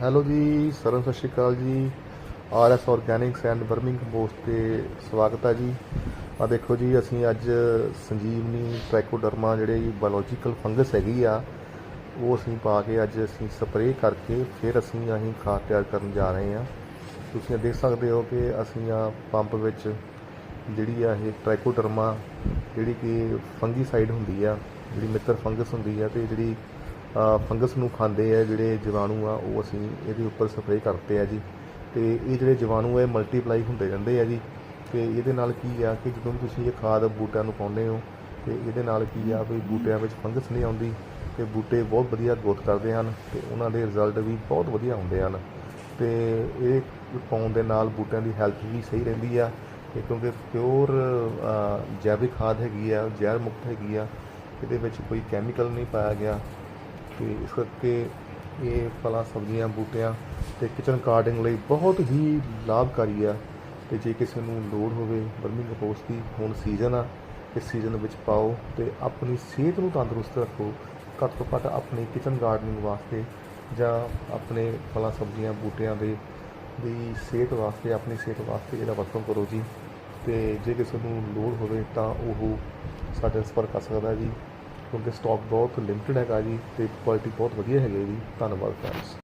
Hello ਜੀ, ਸਰਨ ਸਤਿ ਸ਼੍ਰੀ ਅਕਾਲ ਜੀ। R S organics and vermi compost ਤੇ ਸਵਾਗਤ ਹੈ ਜੀ। ਆ ਦੇਖੋ ਜੀ, ਅਸੀਂ ਅੱਜ ਸੰਜੀਵਨੀ ਟ੍ਰਾਈਕੋਡਰਮਾ ਜਿਹੜੇ ਬਾਇਓਲੋਜੀਕਲ ਫੰਗਸ ਹੈਗੀ ਆ, ਉਹ ਅਸੀਂ ਪਾ ਕੇ ਅੱਜ ਅਸੀਂ ਸਪਰੇਅ ਕਰਕੇ ਫਿਰ ਅਸੀਂ ਅਸੀਂ ਖਾਦ ਤਿਆਰ ਕਰਨ ਜਾ ਰਹੇ ਹਾਂ। ਤੁਸੀਂ ਦੇਖ ਸਕਦੇ ਹੋ ਕਿ ਅਸੀਂ ਆ ਪੰਪ ਵਿੱਚ ਜਿਹੜੀ ਆ ਇਹ ਟ੍ਰਾਈਕੋਡਰਮਾ ਜਿਹੜੀ ਕਿ ਫੰਗੀਸਾਈਡ ਹੁੰਦੀ ਆ, ਜਿਹੜੀ ਮਿੱਤਰ ਫੰਗਸ ਹੁੰਦੀ ਆ ਤੇ ਜਿਹੜੀ ਫੰਗਸ ਨੂੰ ਖਾਂਦੇ ਆ ਜਿਹੜੇ ਜੀਵਾਣੂ ਆ, ਉਹ ਅਸੀਂ ਇਹਦੇ ਉੱਪਰ ਸਪਰੇਅ ਕਰਤੇ ਆ ਜੀ। ਤੇ ਇਹ ਜਿਹੜੇ ਜੀਵਾਣੂ ਆ ਮਲਟੀਪਲਾਈ ਹੁੰਦੇ ਜਾਂਦੇ ਆ ਜੀ। ਤੇ ਇਹਦੇ ਨਾਲ ਕੀ ਆ ਕਿ ਜਦੋਂ ਵੀ ਤੁਸੀਂ ਇਹ ਖਾਦ ਬੂਟਿਆਂ ਨੂੰ ਪਾਉਂਦੇ ਹੋ, ਤੇ ਇਹਦੇ ਨਾਲ ਕੀ ਆ ਵੀ ਬੂਟਿਆਂ ਵਿੱਚ ਫੰਗਸ ਨਹੀਂ ਆਉਂਦੀ, ਤੇ ਬੂਟੇ ਬਹੁਤ ਵਧੀਆ ਗਰੋਥ ਕਰਦੇ ਹਨ, ਤੇ ਉਹਨਾਂ ਦੇ ਰਿਜ਼ਲਟ ਵੀ ਬਹੁਤ ਵਧੀਆ ਹੁੰਦੇ ਹਨ। ਤੇ ਇਹ ਪਾਉਣ ਦੇ ਨਾਲ ਬੂਟਿਆਂ ਦੀ ਹੈਲਥ ਵੀ ਸਹੀ ਰਹਿੰਦੀ ਆ, ਤੇ ਕਿਉਂਕਿ ਪਿਓਰ ਜੈਵਿਕ ਖਾਦ ਹੈਗੀ ਆ, ਜ਼ਹਿਰ ਮੁਕਤ ਹੈਗੀ ਆ, ਇਹਦੇ ਵਿੱਚ ਕੋਈ ਕੈਮੀਕਲ ਨਹੀਂ ਪਾਇਆ ਗਿਆ। ਤੇ ਇਸ ਕਰਕੇ ਇਹ ਫਲਾਂ, ਸਬਜ਼ੀਆਂ, ਬੂਟਿਆਂ ਤੇ ਕਿਚਨ ਗਾਰਡਨਿੰਗ ਲਈ ਬਹੁਤ ਹੀ ਲਾਭਕਾਰੀ ਆ। ਤੇ ਜੇ ਕਿਸੇ ਨੂੰ ਲੋੜ ਹੋਵੇ ਵਰਮਿੰਗ ਕੰਪੋਸਟ ਦੀ, ਹੁਣ ਸੀਜ਼ਨ ਆ, ਇਸ ਸੀਜ਼ਨ ਵਿੱਚ ਪਾਓ ਤੇ ਆਪਣੀ ਸਿਹਤ ਨੂੰ ਤੰਦਰੁਸਤ ਰੱਖੋ। ਘੱਟ ਤੋਂ ਘੱਟ ਆਪਣੀ ਕਿਚਨ ਗਾਰਡਨਿੰਗ ਵਾਸਤੇ ਜਾਂ ਆਪਣੇ ਫਲਾਂ, ਸਬਜ਼ੀਆਂ, ਬੂਟਿਆਂ ਦੇ, ਦੀ ਸਿਹਤ ਵਾਸਤੇ, ਆਪਣੀ ਸਿਹਤ ਵਾਸਤੇ ਇਹਦਾ ਵਰਤੋਂ ਕਰੋ ਜੀ। ਤੇ ਜੇ ਕਿਸੇ ਨੂੰ ਲੋੜ ਹੋਵੇ ਤਾਂ ਉਹ ਸਾਡੇ ਨਾਲ ਸੰਪਰਕ ਕਰ ਸਕਦਾ ਜੀ। ਕਿਉਂਕਿ ਸਟਾਕ ਬਹੁਤ ਲਿਮਟਿਡ ਹੈਗਾ ਜੀ ਅਤੇ ਕੁਆਲਿਟੀ ਬਹੁਤ ਵਧੀਆ ਹੈਗੀ ਜੀ। ਧੰਨਵਾਦ ਫਰੈਂਡਸ